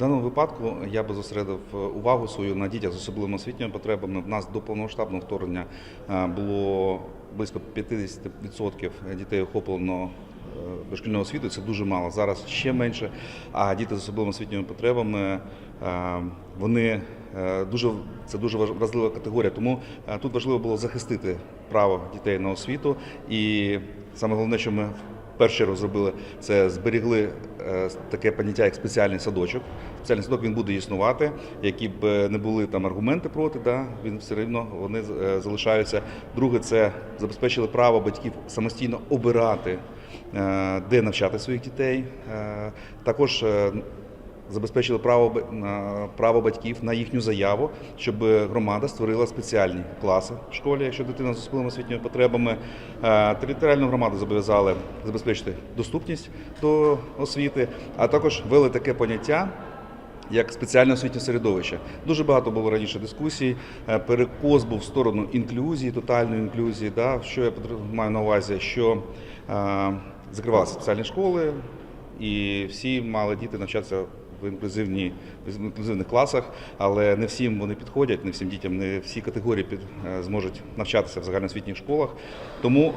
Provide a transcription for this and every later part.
даному випадку я би зосередив е, увагу свою на дітях з особливими освітніми потребами. В нас до повномасштабного вторгнення е, було близько 50% дітей охоплено е, дошкільною освітою. Це дуже мало. Зараз ще менше. А діти з особливими освітніми потребами вони дуже це дуже вразлива категорія. Тому тут важливо було захистити право дітей на освіту. І саме головне, що ми перший раз зробили, це зберігли е, таке поняття, як спеціальний садочок. Спеціальний садок він буде існувати, які б е, не були там аргументи проти, да, він все рівно вони е, залишаються. Друге, це забезпечили право батьків самостійно обирати, де навчати своїх дітей. Також забезпечили право, право батьків на їхню заяву, щоб громада створила спеціальні класи в школі, якщо дитина з особливими освітніми потребами. Е, Територіальну громаду зобов'язали забезпечити доступність до освіти, а також ввели таке поняття. Як спеціальне освітнє середовище. Дуже багато було раніше дискусій. Е, Перекос був в сторону інклюзії, тотальної інклюзії. Да? Що я маю на увазі, що е, закривалися спеціальні школи, і всі мали діти навчатися в інклюзивні в інклюзивних класах, але не всім вони підходять, не всім дітям, не всі категорії під, е, зможуть навчатися в загальноосвітніх школах. Тому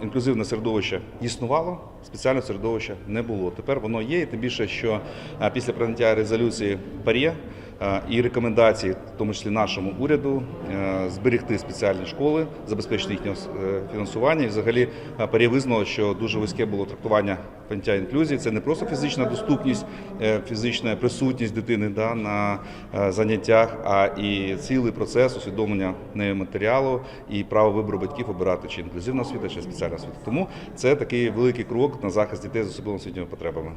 е, інклюзивне середовище існувало, спеціального середовища не було. Тепер воно є, і тим більше, що е, після прийняття резолюції ПАРЄ і рекомендацій, в тому числі нашому уряду, е, зберегти спеціальні школи, забезпечити їхнє е, фінансування. І взагалі е, ПАРЄ визнало, що дуже вузьке було трактування поняття інклюзії. Це не просто фізична доступність, е, фізична присутність дитини да, на е, заняттях, а і цілий процес усвідомлення нею матеріалу і право вибору батьків обирати чи інклюзивна освіта, чи спеціальна освіта. Тому це такий великий крок на захист дітей з особливими освітніми потребами.